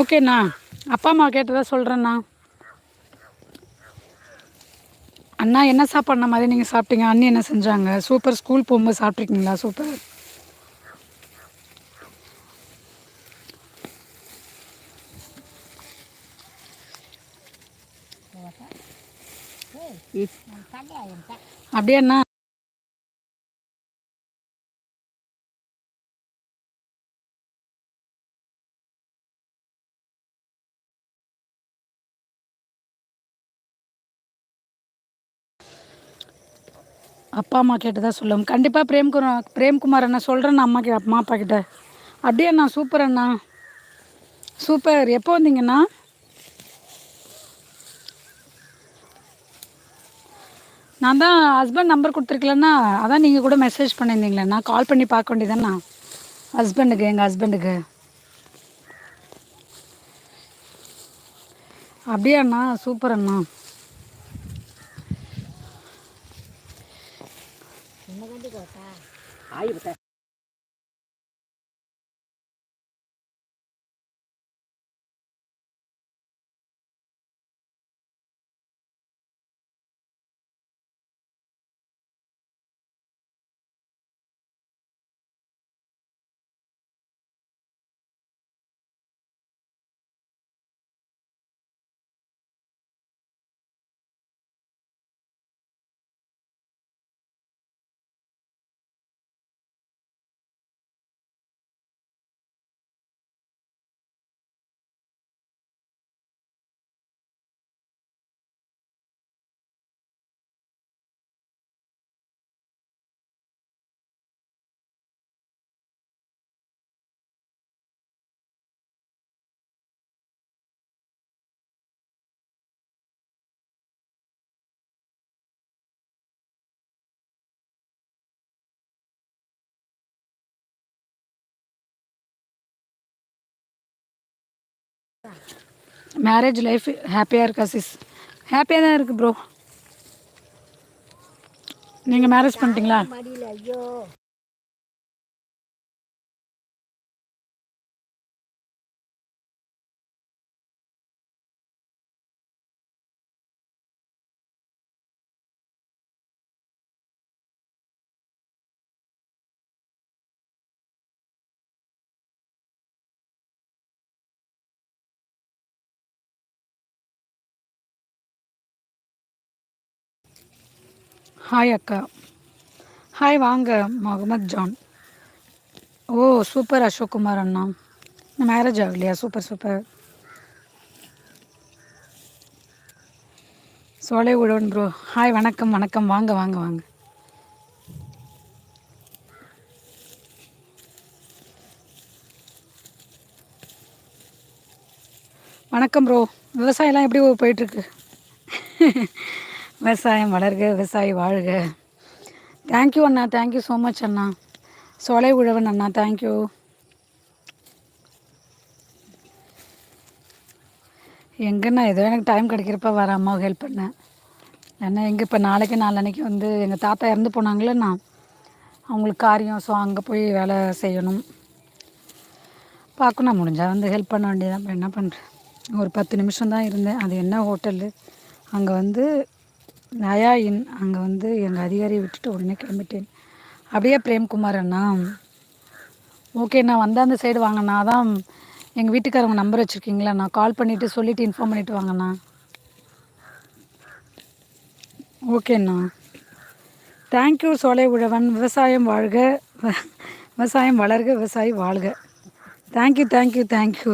ஓகேண்ணா. அப்பா அம்மா கேட்டதா சொல்கிறேண்ணா அண்ணா என்ன சாப்பாடுண்ணா மாதிரி நீங்கள் சாப்பிட்டீங்க? அண்ணி என்ன செஞ்சாங்க? சூப்பர். ஸ்கூல் போகும்போது சாப்பிட்ருக்கீங்களா சூப்பர். அப்படியே அண்ணா. அப்பா அம்மா கேட்டதா சொல்லுவோம் கண்டிப்பாக பிரேம்குமார் பிரேம்குமார் அண்ணா சொல்கிறேண்ணா அம்மா கே அம்மா அப்பா கிட்ட. அப்படியே அண்ணா சூப்பர் அண்ணா. சூப்பர் எப்போ வந்தீங்கண்ணா நான் தான் ஹஸ்பண்ட் நம்பர் கொடுத்துருக்கலண்ணா. அதான் நீங்கள் கூட மெசேஜ் பண்ணியிருந்தீங்களேண்ணா கால் பண்ணி பார்க்க வேண்டியதாண்ணா ஹஸ்பண்டுக்கு எங்கள் ஹஸ்பண்டுக்கு அப்படியே அண்ணா சூப்பர் அண்ணா. 还有个 மேரேஜ் லைஃப் ஹாப்பியாக இருக்கா சிஸ் ஹாப்பியாக தான் இருக்குது ப்ரோ நீங்கள் மேரேஜ் பண்ணிட்டீங்களா? ஹாய் அக்கா. ஹாய் வாங்க முகமது ஜான். ஓ சூப்பர் அசோக் குமார் அண்ணா மேரேஜ் ஆகலையா? Super super Solai Uzhavan bro hi வணக்கம் வணக்கம். வாங்க வாங்க வாங்க. வணக்கம் ப்ரோ விவசாயம்லாம் எப்படி போயிட்டுருக்கு? விவசாயம் வளர்க விவசாயி வாழ்க. தேங்க்யூ அண்ணா தேங்க்யூ ஸோ மச் அண்ணா. சோலை உழவன் அண்ணா தேங்க்யூ எங்கண்ணா ஏதோ எனக்கு டைம் கிடைக்கிறப்ப வர அம்மாவுக்கு ஹெல்ப் பண்ணேன் ஏன்னா எங்கே இப்போ நாளைக்கு நாளன்னைக்கு வந்து எங்கள் தாத்தா இறந்து போனாங்களேண்ணா அவங்களுக்கு காரியம் ஸோ அங்கே போய் வேலை செய்யணும். பார்க்கணும் முடிஞ்சால் வந்து ஹெல்ப் பண்ண வேண்டியதான் இப்போ என்ன பண்ணுறேன் ஒரு பத்து நிமிஷம் தான் இருந்தேன். அது என்ன ஹோட்டலு அங்கே வந்து நயா இன் அங்கே வந்து எங்கள் அதிகாரியை விட்டுட்டு உடனே கிளம்பிட்டேன். அப்படியே பிரேம்குமார் அண்ணா ஓகே நான் அந்த சைடு வாங்கண்ணா அதான் எங்கள் வீட்டுக்காரவங்க நம்பர் வச்சுருக்கீங்களா? நான் கால் பண்ணிவிட்டு சொல்லிவிட்டு இன்ஃபார்ம் பண்ணிவிட்டு வாங்கண்ணா ஓகேண்ணா தேங்க்யூ சோலை உழவன். விவசாயம் வாழ்க. விவசாயம் வளர்க விவசாயி வாழ்க. Thank you thank you thank you